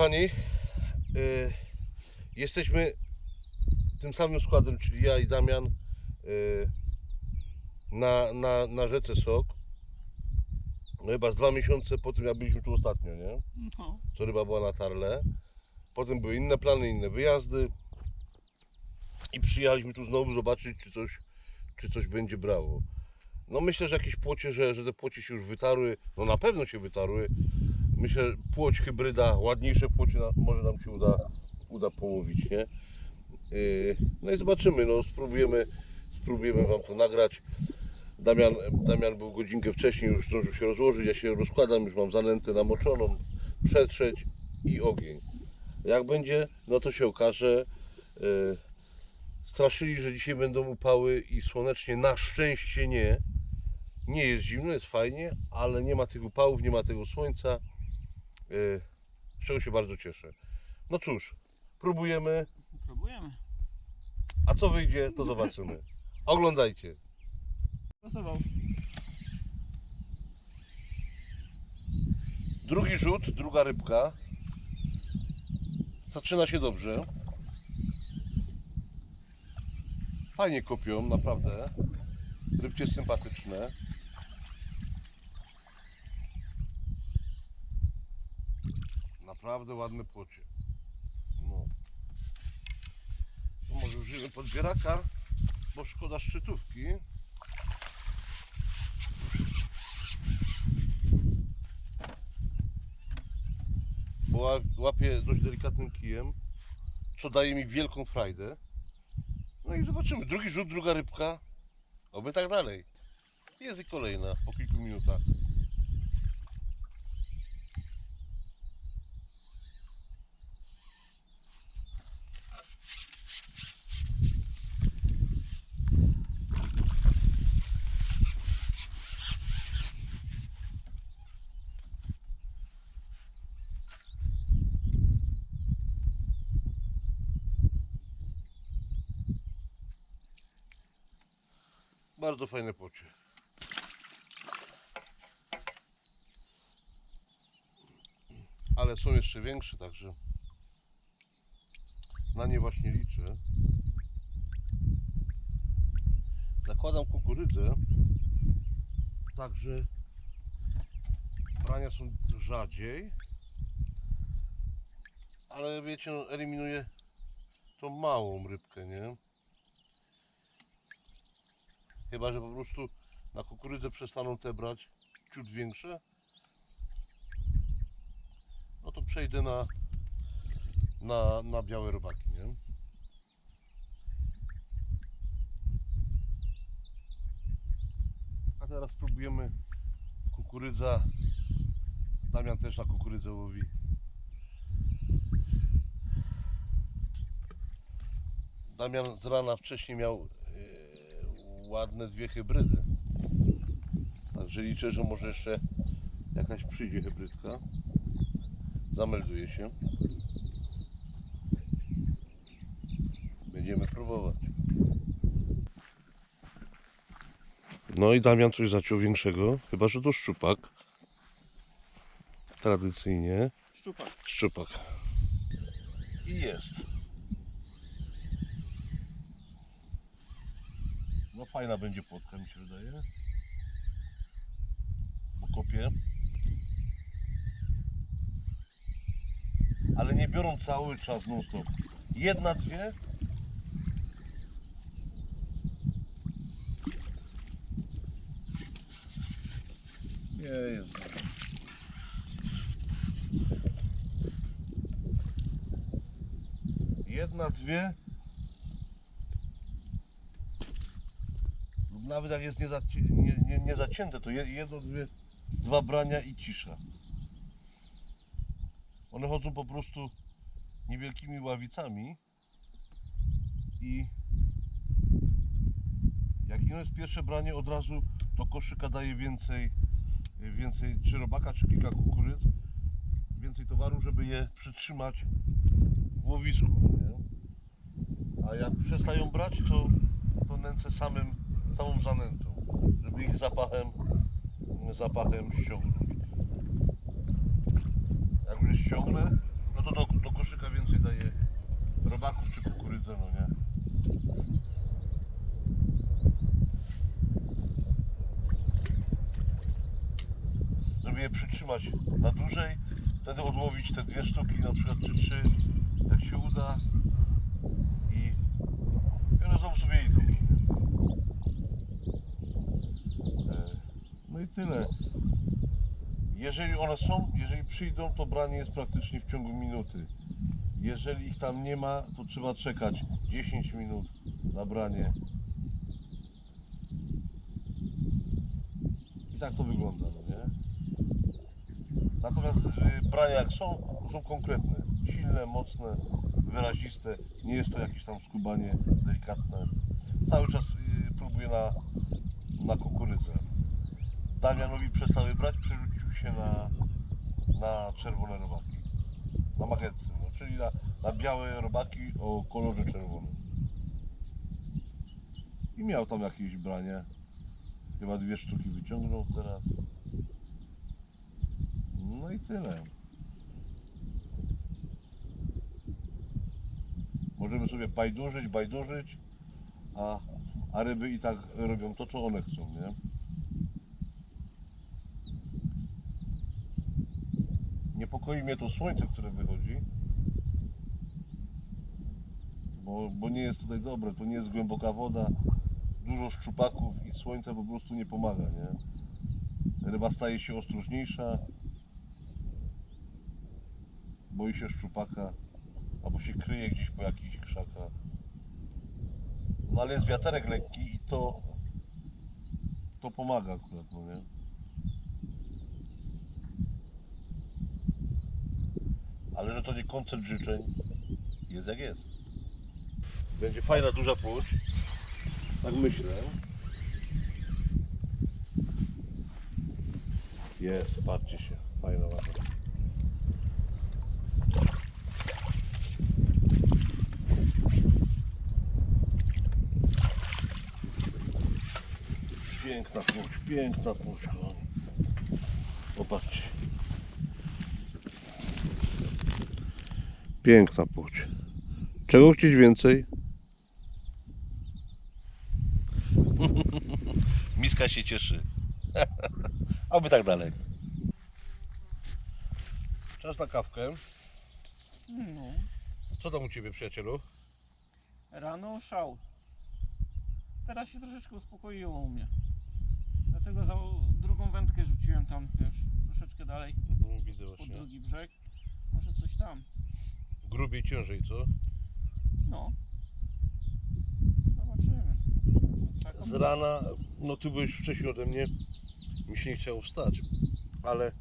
Kochani, y, jesteśmy tym samym składem, czyli ja i Damian y, na, na, na rzece Sok. No chyba z dwa miesiące po tym jak byliśmy tu ostatnio, nie? No, Co ryba była na tarle. Potem były inne plany, inne wyjazdy. I przyjechaliśmy tu znowu zobaczyć, czy coś, czy coś będzie brało. No myślę, że jakieś płocie, że, że te płocie się już wytarły. No na pewno się wytarły. Myślę, płoć hybryda, ładniejsze płocie na, może nam się uda, uda połowić, nie? Yy, no i zobaczymy, no spróbujemy, spróbujemy Wam to nagrać. Damian, Damian był godzinkę wcześniej, już zdążył się rozłożyć, ja się rozkładam, już mam zanętę namoczoną, przetrzeć i ogień. Jak będzie, no to się okaże. Yy, straszyli, że dzisiaj będą upały i słonecznie, na szczęście nie. Nie jest zimno, jest fajnie, ale nie ma tych upałów, nie ma tego słońca, z czego się bardzo cieszę. No cóż, próbujemy, próbujemy. a co wyjdzie, to zobaczymy. Oglądajcie. Pasował. Drugi rzut, druga rybka. Zaczyna się dobrze. Fajnie kopią, naprawdę. Rybcie sympatyczne. Naprawdę ładne płocie. No. To może użyjemy podbieraka, bo szkoda szczytówki. bo ła- łapię dość delikatnym kijem, co daje mi wielką frajdę. No i zobaczymy. Drugi rzut, druga rybka. Oby tak dalej. Jest i kolejna po kilku minutach. Bardzo fajne płocie. Ale są jeszcze większe, także na nie właśnie liczę. Zakładam kukurydzę, także brania są rzadziej. Ale wiecie, no, eliminuję tą małą rybkę, nie? Chyba, że po prostu na kukurydzę przestaną te brać ciut większe. No to przejdę na, na, na białe robaki, nie? A teraz spróbujemy kukurydza. Damian też na kukurydzę łowi. Damian z rana wcześniej miał e, ładne dwie hybrydy. Także liczę, że może jeszcze jakaś przyjdzie hybrydka. Zamelduje się. Będziemy próbować. No i Damian coś zaciął większego, chyba że to szczupak. Tradycyjnie Szczupak. szczupak. I jest. No fajna będzie płotka mi się wydaje. Bo kopię. Ale nie biorą cały czas non stop. Jedna, dwie. Nie jest. Jedna, dwie. Nawet jak jest nie, zaci- nie, nie, to je- jedno, dwie, dwa brania i cisza. One chodzą po prostu niewielkimi ławicami i jak ino jest pierwsze branie, od razu do koszyka daje więcej, więcej czy robaka, czy kilka kukurydz, więcej towaru, żeby je przytrzymać w łowisku. Nie? A jak przestają brać, to, to nęcę samym, samą zanętą, żeby ich zapachem, zapachem ściągnąć. Jak już ściągnę, No to do, do koszyka więcej daje robaków czy kukurydzę, no nie? Żeby je przytrzymać na dłużej, wtedy odłowić te dwie sztuki, na przykład czy trzy, jak się uda i, one znowu sobie idą. E, No i tyle. Jeżeli one są, jeżeli przyjdą, to branie jest praktycznie w ciągu minuty. Jeżeli ich tam nie ma, to trzeba czekać 10 minut na branie. I tak to wygląda, no nie? Natomiast y, brania jak są, są konkretne. Silne, mocne, wyraziste. Nie jest to jakieś tam skubanie delikatne. Cały czas y, próbuję na, na kukurydzę. Damianowi przestały brać, przerzucił się na, na czerwone robaki. Na magetsy, no, czyli na, na białe robaki o kolorze czerwonym. I miał tam jakieś branie. Chyba dwie sztuki wyciągnął teraz. No i tyle. Możemy sobie bajdurzyć, bajdurzyć, a, a ryby i tak robią to, co one chcą, nie? Niepokoi mnie to słońce, które wychodzi. Bo, bo nie jest tutaj dobre, to nie jest głęboka woda, dużo szczupaków i słońce po prostu nie pomaga, nie? Ryba staje się ostrożniejsza, boi się szczupaka, albo się kryje gdzieś po jakichś krzakach. No ale jest wiaterek lekki i to to pomaga akurat, no nie? Ale że to nie koncert życzeń, jest jak jest. Będzie fajna, duża płódź. Tak myślę. Jest, patrzcie się. Fajna, ładna. Piękna płódź, piękna płódź. kochani. Popatrzcie. Piękna płódź. Czego chcieć więcej? Miska się cieszy. Aby tak dalej. Czas na kawkę. No. Co tam u Ciebie, przyjacielu? Rano szał. Teraz się troszeczkę uspokoiło u mnie. Dlatego za drugą wędkę rzuciłem tam, wiesz, troszeczkę dalej, Mhm, widzę pod drugi brzeg. Może coś tam. Grubiej, ciężej, co? No. Zobaczymy. Z rana, no Ty byłeś wcześniej ode mnie, mi się nie chciało wstać, ale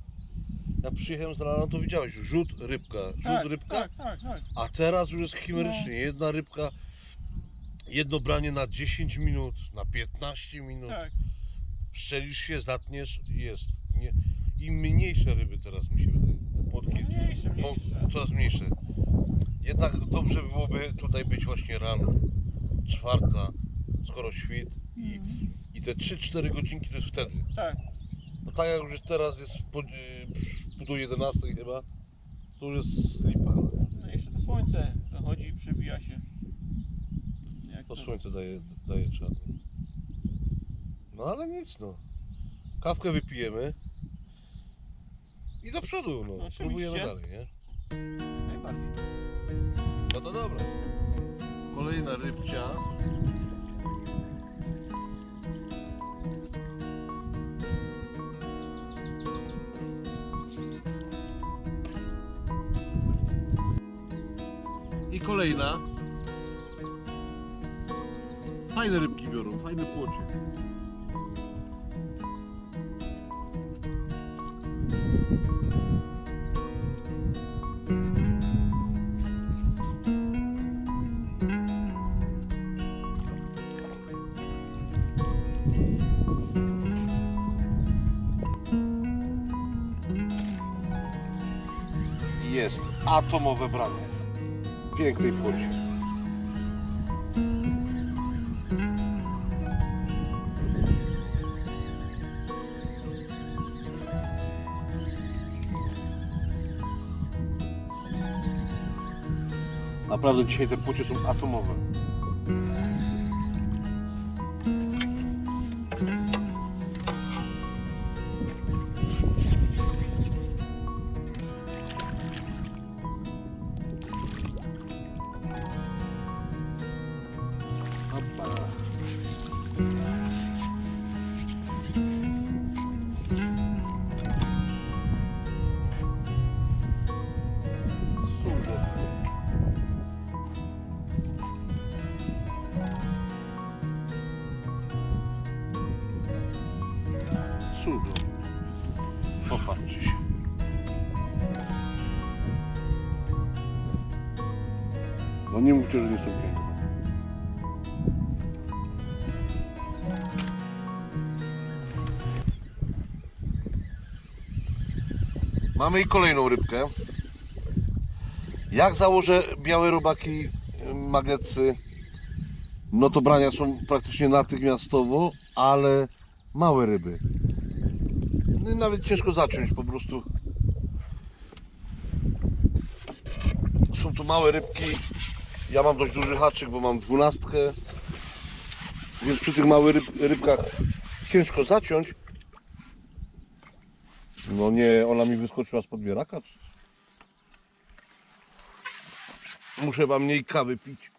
jak przyjechałem z rana, to widziałeś, rzut, rybka, rzut, tak, rybka, Tak, tak, tak. a teraz już jest chimerycznie, jedna rybka, jedno branie na 10 minut, na 15 minut, Tak. strzelisz się, zatniesz i jest. Nie, Im mniejsze ryby teraz mi się wydaje, te płotki Mniejsze, mniejsze. coraz mniejsze. Jednak dobrze byłoby tutaj być właśnie rano, czwarta, skoro świt i, Mhm. i te 3-4 godzinki to jest wtedy. Tak. No tak jak już teraz jest po, pół do 11 chyba, to już jest lipa. no? No jeszcze to słońce zachodzi, przebija się. Jak To słońce daje, daje czad. No ale nic no. Kawkę wypijemy i do przodu no. Oczywiście. Próbujemy dalej, nie? Najbardziej. No to dobra. Kolejna rybcia. I kolejna. Fajne rybki biorą, fajne płocie. Atomowe branie. Pięknej płocie. Naprawdę dzisiaj te płocie są atomowe. Mamy i kolejną rybkę. Jak założę białe robaki y, magnecy, no to brania są praktycznie natychmiastowo, ale małe ryby. No Nawet ciężko zacząć po prostu. Są to małe rybki. Ja mam dość duży haczyk, bo mam dwunastkę. Więc przy tych małych ryb, rybkach ciężko zaciąć. No nie, ona mi wyskoczyła z podbieraka. czy- Muszę wam mniej kawy pić.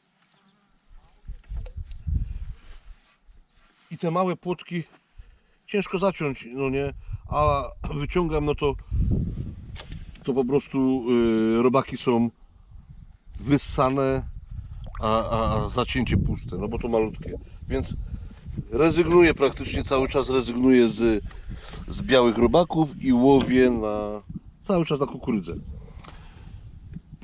I te małe płotki ciężko zaciąć, no nie, a wyciągam, no to to po prostu y, robaki są wyssane, a, a, a zacięcie puste, no bo to malutkie. Więc rezygnuję praktycznie cały czas rezygnuję z, z białych robaków i łowię na cały czas na kukurydzę.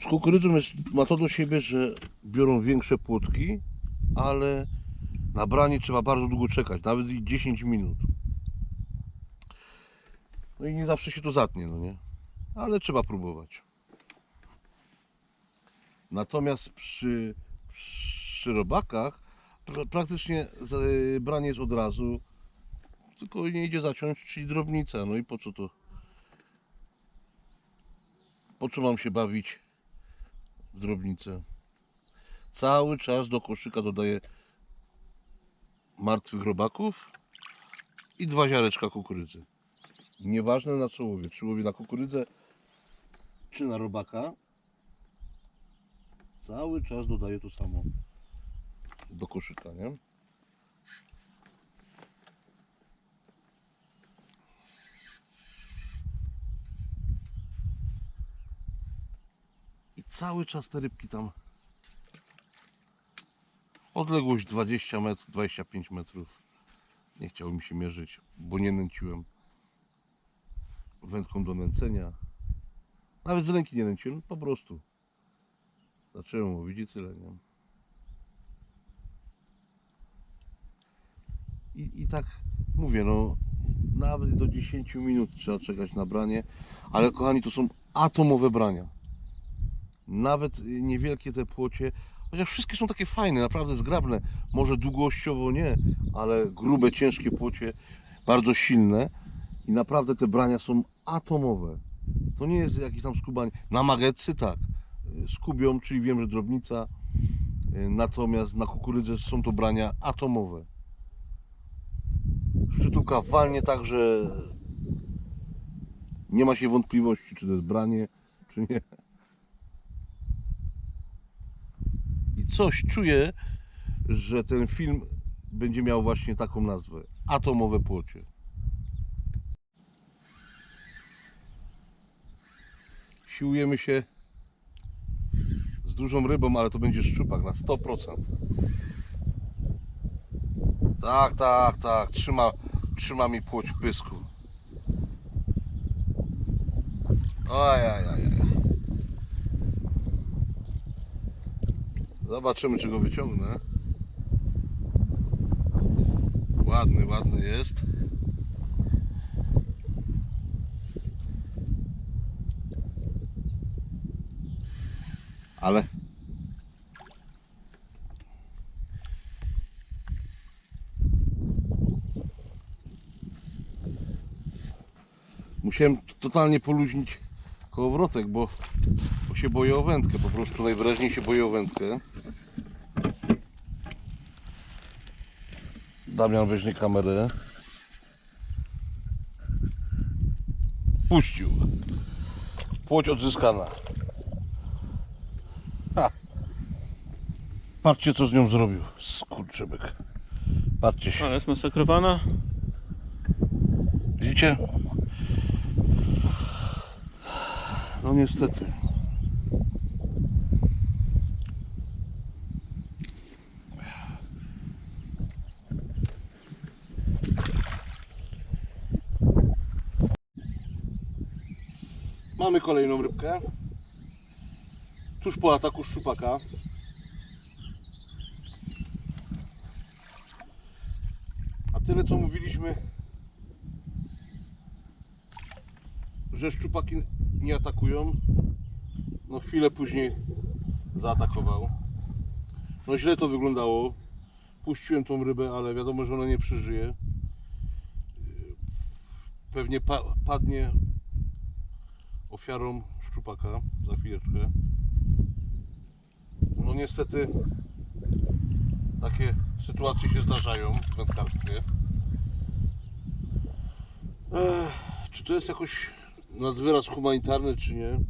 Z kukurydzą jest, ma to do siebie, że biorą większe płotki, ale na branie trzeba bardzo długo czekać, nawet i 10 minut. No i nie zawsze się to zatnie, no nie? Ale trzeba próbować. Natomiast przy, przy robakach pra, praktycznie z- branie jest od razu, tylko nie idzie zaciąć, czyli drobnica. No i po co to? Po co mam się bawić w drobnicę? Cały czas do koszyka dodaję martwych robaków i dwa ziareczka kukurydzy. Nieważne na co łowię, czy łowię na kukurydzę, czy na robaka. Cały czas dodaję to samo do koszyka, nie? I cały czas te rybki tam Odległość 20 metrów, 25 metrów. Nie chciało mi się mierzyć, bo nie nęciłem wędką do nęcenia. Nawet z ręki nie nęciłem, po prostu. Zacząłem łowić i tyle, nie? I, I tak mówię, no nawet do 10 minut trzeba czekać na branie, ale kochani, to są atomowe brania. Nawet niewielkie te płocie, chociaż wszystkie są takie fajne, naprawdę zgrabne. Może długościowo nie, ale grube, ciężkie płocie, bardzo silne i naprawdę te brania są atomowe. To nie jest jakieś tam skubanie. Na magecy tak, skubią, czyli wiem, że drobnica, natomiast na kukurydze są to brania atomowe. Szczytówka walnie tak, że nie ma się wątpliwości, czy to jest branie, czy nie. I coś czuję, że ten film będzie miał właśnie taką nazwę. Atomowe płocie. Siłujemy się z dużą rybą, ale to będzie szczupak na 100%. Tak, tak, tak. Trzyma, trzyma mi płoć w pysku. Oj. Zobaczymy, czy go wyciągnę. Ładny, ładny jest. Ale musiałem totalnie poluźnić kołowrotek, bo, bo się boję o wędkę, po prostu najwyraźniej się boję o wędkę. Damian weźmie kamerę. Puścił. Płoć odzyskana. Ha. Patrzcie co z nią zrobił. Skurczybyk. Patrzcie się. Ale jest masakrowana. Widzicie? No niestety. Mamy kolejną rybkę. Tuż po ataku szczupaka. A tyle co mówiliśmy że szczupaki nie atakują. No chwilę później zaatakował. No źle to wyglądało. Puściłem tą rybę, ale wiadomo, że ona nie przeżyje. Pewnie pa padnie ofiarą szczupaka za chwileczkę. No niestety takie sytuacje się zdarzają w wędkarstwie. Ech, czy to jest jakoś nad wyraz humanitarny, czy nie?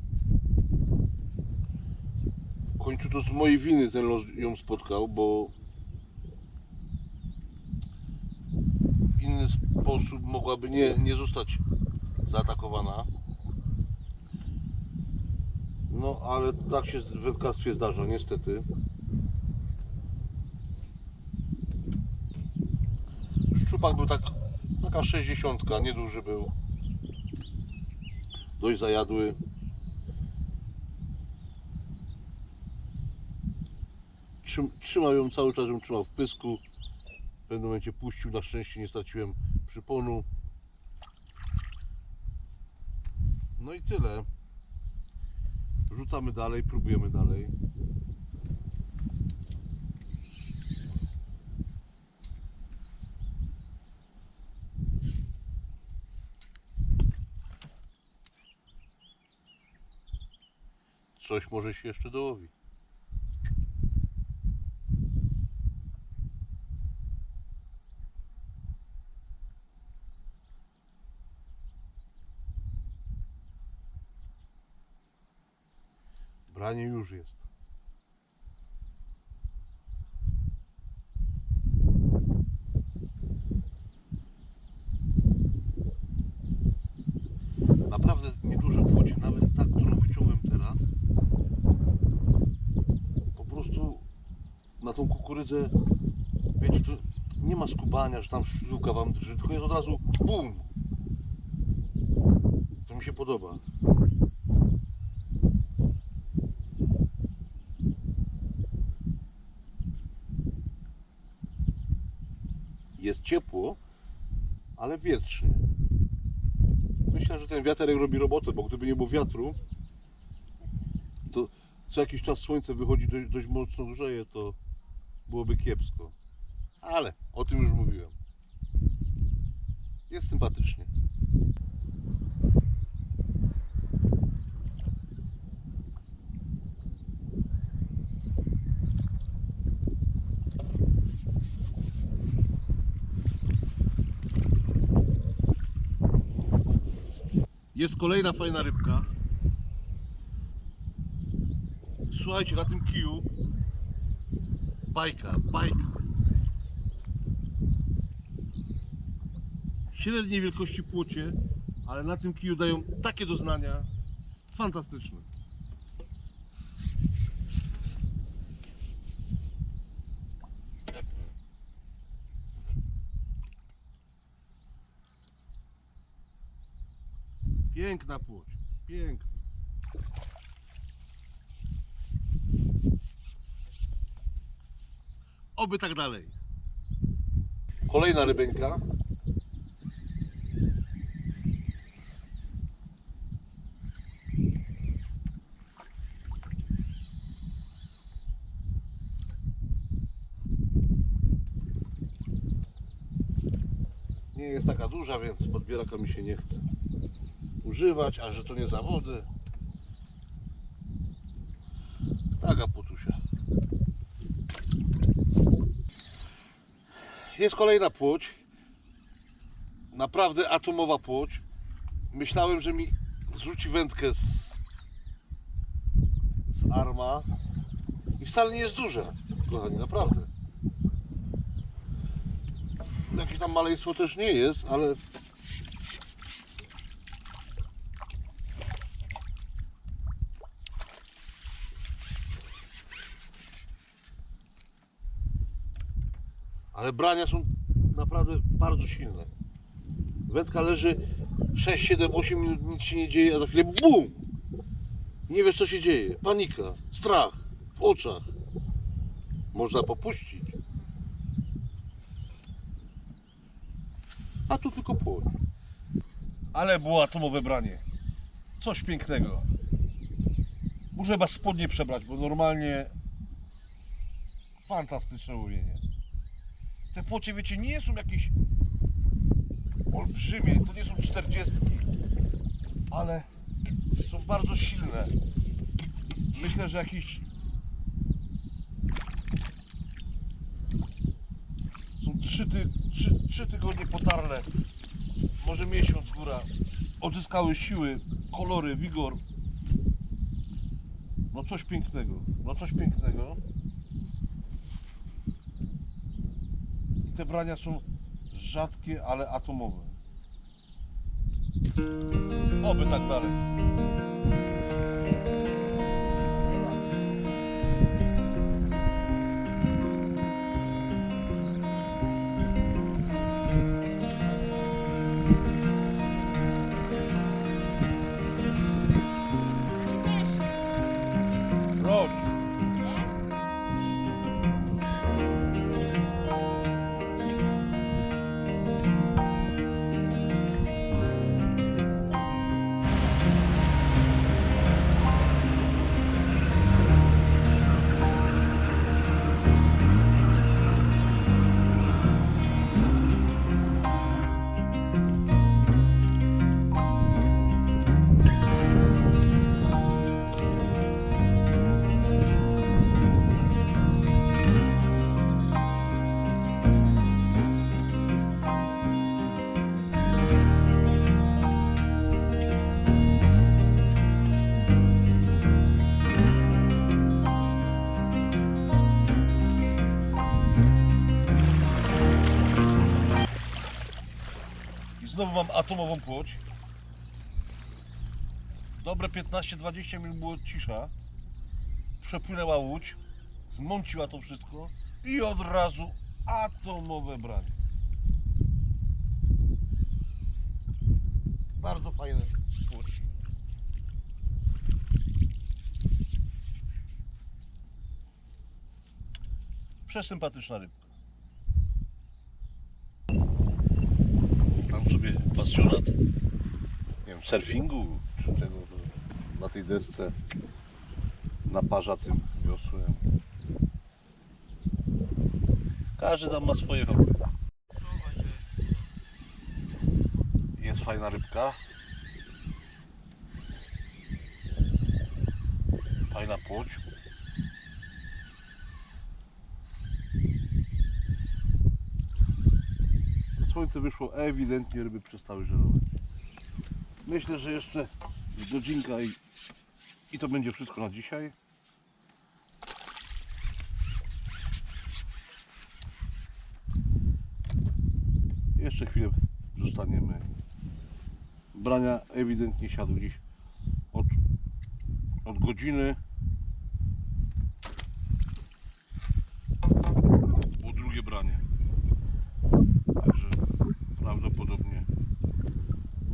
W końcu to z mojej winy ten los ją spotkał, bo w inny sposób mogłaby nie, nie zostać zaatakowana. No, ale tak się w wędkarstwie zdarza, niestety. Szczupak był tak, taka 60, nieduży był dość zajadły. Trzym, trzymał ją cały czas, ją trzymał w pysku. W pewnym momencie puścił, na szczęście nie straciłem przyponu. No i tyle. Rzucamy dalej, próbujemy dalej. Coś może się jeszcze dołowi. Branie już jest. Naprawdę nieduże płocie, nawet ta, którą wyciąłem teraz. Po prostu na kukurydzę, wiecie, to nie ma skubania, że tam sztuka wam drży, tylko jest od razu BUM! To mi się podoba. Jest ciepło, ale wietrznie. Myślę, że ten wiaterek robi robotę, bo gdyby nie było wiatru, to co jakiś czas słońce wychodzi dość, dość mocno grzeje, to byłoby kiepsko. Ale o tym już mówiłem. Jest sympatycznie. Jest kolejna fajna rybka. Słuchajcie, na tym kiju bajka, bajka. Średniej wielkości płocie, ale na tym kiju dają takie doznania fantastyczne. Piękna płoć, piękna. Oby tak dalej. Kolejna rybeńka. Nie jest taka duża, więc podbieraka mi się nie chce używać, a że to nie zawody, taka płotusia. Jest kolejna płoć. Naprawdę atomowa płoć. Myślałem, że mi zrzuci wędkę z, z arma. I wcale nie jest duża, kochani, naprawdę. Jakieś tam maleństwo też nie jest, ale ale brania są naprawdę bardzo silne. Wędka leży 6, 7, 8 minut, nic się nie dzieje, a za chwilę BUM! Nie wiesz co się dzieje. Panika, strach w oczach. Można popuścić. A tu tylko płoń. Ale było atomowe branie. Coś pięknego. Muszę chyba spodnie przebrać, bo normalnie fantastyczne łowienie. Te płocie, wiecie, nie są jakieś olbrzymie, to nie są czterdziestki, ale są bardzo silne. Myślę, że jakieś są trzy, ty, trzy, trzy tygodnie potarle, może miesiąc góra. Odzyskały siły, kolory, wigor. No coś pięknego, no coś pięknego. Te brania są rzadkie, ale atomowe. Oby tak dalej. Znowu mam atomową płoć. Dobre 15-20 minut było cisza. Przepłynęła łódź, zmąciła to wszystko i od razu atomowe branie. Bardzo fajne płoci. Przesympatyczna rybka. Tam pasjonat, nie wiem, surfingu czy czego na tej desce naparza tym wiosłem. Każdy tam ma swoje hobby. Jest fajna rybka. Fajna płoć. Słońce wyszło, ewidentnie ryby przestały żerować. Myślę, że jeszcze z godzinka i, i to będzie wszystko na dzisiaj. Jeszcze chwilę zostaniemy. Brania ewidentnie siadły dziś od, od godziny po drugie branie. Także prawdopodobnie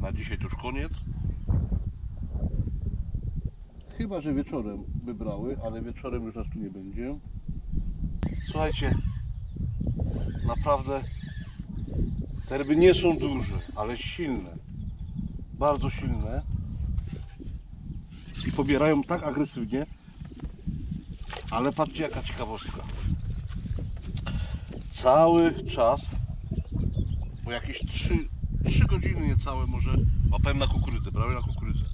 na dzisiaj to już koniec. Chyba, że wieczorem by brały, ale wieczorem już nas tu nie będzie. Słuchajcie, naprawdę te ryby nie są duże, ale silne. Bardzo silne. I pobierają tak agresywnie. Ale patrzcie jaka ciekawostka. Cały czas po jakieś 3, 3 godziny niecałe może łapałem na kukurydzę, brałem na kukurydzę.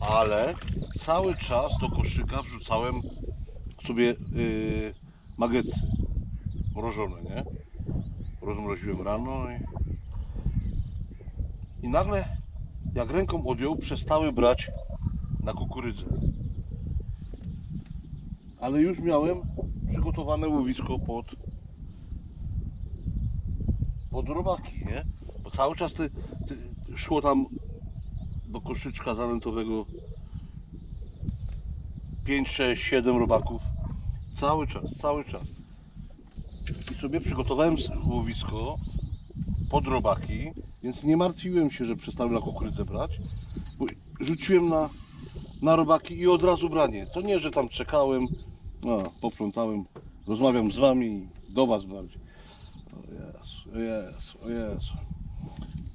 Ale cały czas do koszyka wrzucałem sobie yy, mrożone, nie? Rozmroziłem rano i, i nagle jak ręką odjął, przestały brać na kukurydzę. Ale już miałem przygotowane łowisko pod pod robaki, nie? Bo cały czas ty, ty, szło tam do koszyczka zanętowego 5, 6, 7 robaków. Cały czas, cały czas. I sobie przygotowałem łowisko pod robaki, więc nie martwiłem się, że przestały na kukurydzę brać, bo rzuciłem na, na robaki i od razu branie. To nie, że tam czekałem, no, poplątałem, rozmawiam z wami do was bardziej. O Jezu, o Jezu, o Jezu.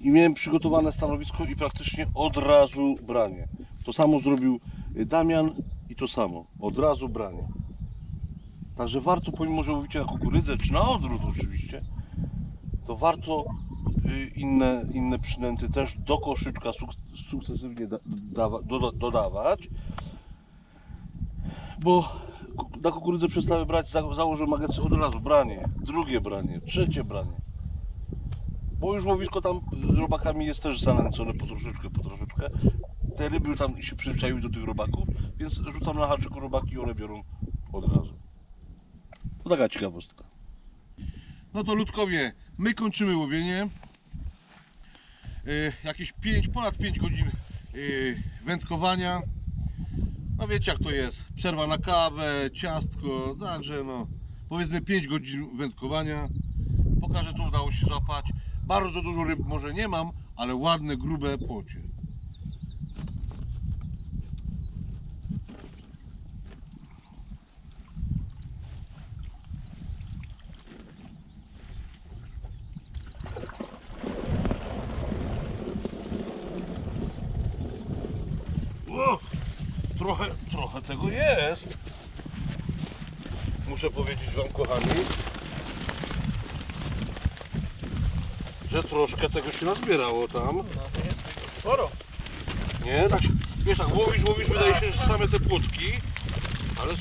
I miałem przygotowane stanowisko i praktycznie od razu branie. To samo zrobił y, Damian i to samo. Od razu branie. Także warto, pomimo że łowicie na kukurydzę, czy na odwrót oczywiście, to warto y, inne, inne przynęty też do koszyczka suk- sukcesywnie da, dawa, doda, dodawać. Bo na kukurydzę przestały brać, za, założę magazyn od razu, branie, drugie branie, trzecie branie. Bo już łowisko tam z robakami jest też zanęcone po troszeczkę, po troszeczkę. Te ryby już tam się przyzwyczaiły do tych robaków, więc rzucam na haczyku robaki i one biorą od razu. To taka ciekawostka. No to ludkowie, my kończymy łowienie. Yy, jakieś 5, ponad 5 godzin yy, wędkowania. No wiecie jak to jest. Przerwa na kawę, ciastko, także no powiedzmy 5 godzin wędkowania. Pokażę co udało się złapać. Bardzo dużo ryb może nie mam, ale ładne, grube płocie. Trochę, trochę tego jest. Muszę powiedzieć Wam, kochani, że troszkę tego się nazbierało tam. No to jest tego sporo. Nie, tak, wiesz, tak łowisz, łowisz, wydaje się, że same te płotki, ale...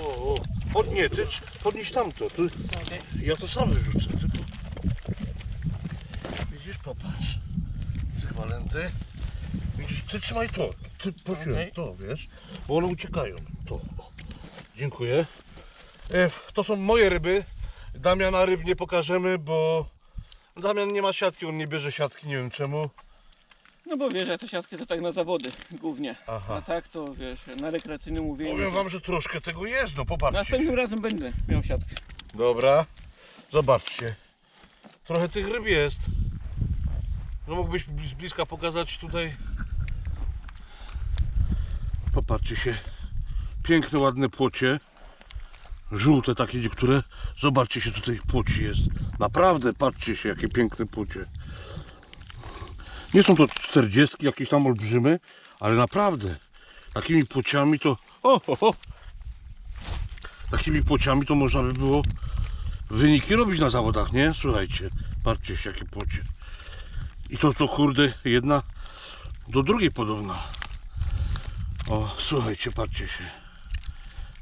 O, o, pod, nie, ty podnieś tamto, tu, ja to sam wyrzucę, tylko... Widzisz, popatrz, z walenty. Widzisz, ty trzymaj to, ty prosiłem, Okej. to, wiesz, bo one uciekają, to. Dziękuję. E, to są moje ryby, Damiana ryb nie pokażemy, bo Damian nie ma siatki, on nie bierze siatki, nie wiem czemu. No bo wiesz, ja te siatki to tak na zawody głównie. Aha. A tak to wiesz, na rekreacyjnym łowieniu. Powiem wam, że troszkę tego jest, no popatrzcie. Następnym razem będę miał siatkę. Dobra, zobaczcie. Trochę tych ryb jest. No mógłbyś z bliska pokazać tutaj. Popatrzcie się. Piękne, ładne płocie. Żółte takie niektóre. Zobaczcie się, co tych płoci jest. Naprawdę, patrzcie się, jakie piękne płocie. Nie są to 40 jakieś tam olbrzymy, ale naprawdę takimi płociami to. O, o, o. Takimi płociami to można by było wyniki robić na zawodach, nie? Słuchajcie, patrzcie się, jakie płocie. I to, to kurde, jedna do drugiej podobna. O, słuchajcie, patrzcie się.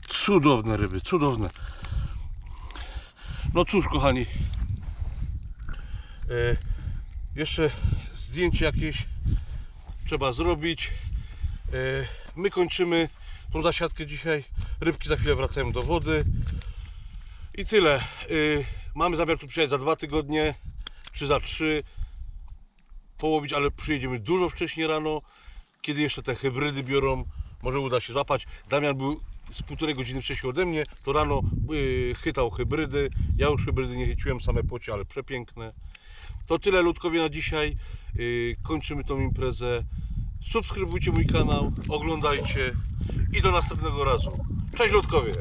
Cudowne ryby, cudowne. No cóż, kochani. E, jeszcze zdjęcie jakieś trzeba zrobić. E, my kończymy tą zasiadkę dzisiaj. Rybki za chwilę wracają do wody. I tyle. Y, mamy zamiar tu przyjechać za dwa tygodnie, czy za trzy. Połowić, ale przyjedziemy dużo wcześniej rano, kiedy jeszcze te hybrydy biorą. Może uda się złapać. Damian był z półtorej godziny wcześniej ode mnie, to rano y, chytał hybrydy. Ja już hybrydy nie chyciłem, same płocie, ale przepiękne. To tyle ludkowie na dzisiaj. Y, kończymy tą imprezę. Subskrybujcie mój kanał, oglądajcie i do następnego razu. Cześć ludkowie!